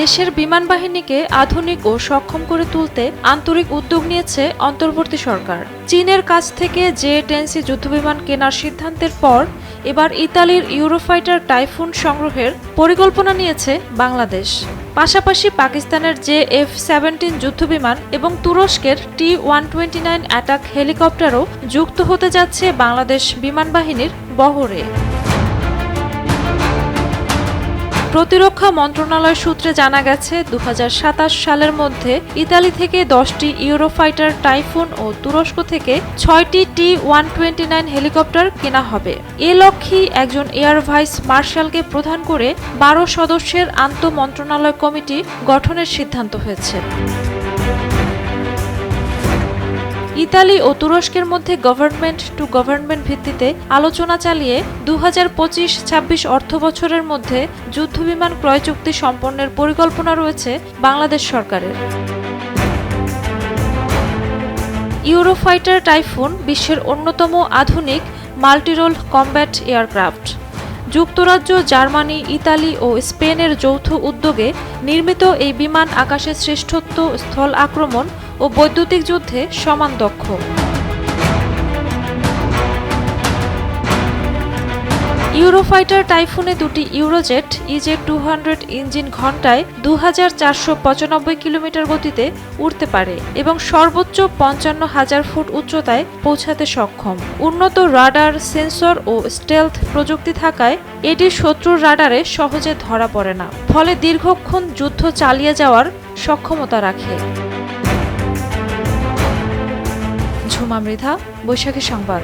দেশের বিমান বাহিনীকে আধুনিক ও সক্ষম করে তুলতে আন্তরিক উদ্যোগ নিয়েছে অন্তর্বর্তী সরকার। চীনের কাছ থেকে জে টেন্সি যুদ্ধবিমান কেনার সিদ্ধান্তের পর এবার ইতালির ইউরোফাইটার টাইফুন সংগ্রহের পরিকল্পনা নিয়েছে বাংলাদেশ। পাশাপাশি পাকিস্তানের জে এফ সেভেন্টিন যুদ্ধবিমান এবং তুরস্কের T one twenty nine attack হেলিকপ্টারও যুক্ত হতে যাচ্ছে বাংলাদেশ বিমান বাহিনীর বহরে। প্রতিরক্ষা মন্ত্রণালয় সূত্রে জানা গেছে দু হাজার সাতাশ সালের মধ্যে ইতালি থেকে দশটি ইউরোফাইটার টাইফুন ও তুরস্ক থেকে ছয়টি T one twenty nine helicopter কেনা হবে। এ লক্ষ্যেই একজন এয়ার ভাইস মার্শালকে প্রধান করে বারো সদস্যের আন্তঃ মন্ত্রণালয় কমিটি গঠনের সিদ্ধান্ত হয়েছে। ইতালি ও তুরস্কের মধ্যে গভর্নমেন্ট টু গভর্নমেন্ট ভিত্তিতে আলোচনা চালিয়ে দু হাজার পঁচিশ ছাব্বিশ অর্থ বছরের মধ্যে যুদ্ধবিমান ক্রয় চুক্তি সম্পন্নের পরিকল্পনা রয়েছে বাংলাদেশ সরকারের। ইউরোফাইটার টাইফুন বিশ্বের অন্যতম আধুনিক মাল্টিরোল কমব্যাট এয়ারক্রাফট যুক্তরাজ্য, জার্মানি, ইতালি ও স্পেনের যৌথ উদ্যোগে নির্মিত এই বিমান আকাশের শ্রেষ্ঠত্ব স্থল আক্রমণ ও বৈদ্যুতিক যুদ্ধে সমান দক্ষ। ইউরোফাইটার টাইফুনে দুটি Eurojet EJ two hundred engine ঘন্টায় দু হাজার চারশো পঁচানব্বই কিলোমিটার গতিতে উড়তে পারে এবং সর্বোচ্চ পঞ্চান্ন হাজার ফুট উচ্চতায় পৌঁছাতে সক্ষম। উন্নত রাডার, সেন্সর ও স্টেলথ প্রযুক্তি থাকায় এটি শত্রুর রাডারে সহজে ধরা পড়ে না, ফলে দীর্ঘক্ষণ যুদ্ধ চালিয়ে যাওয়ার সক্ষমতা রাখে। সোমা মৃধা বৈশাখী সংবাদ।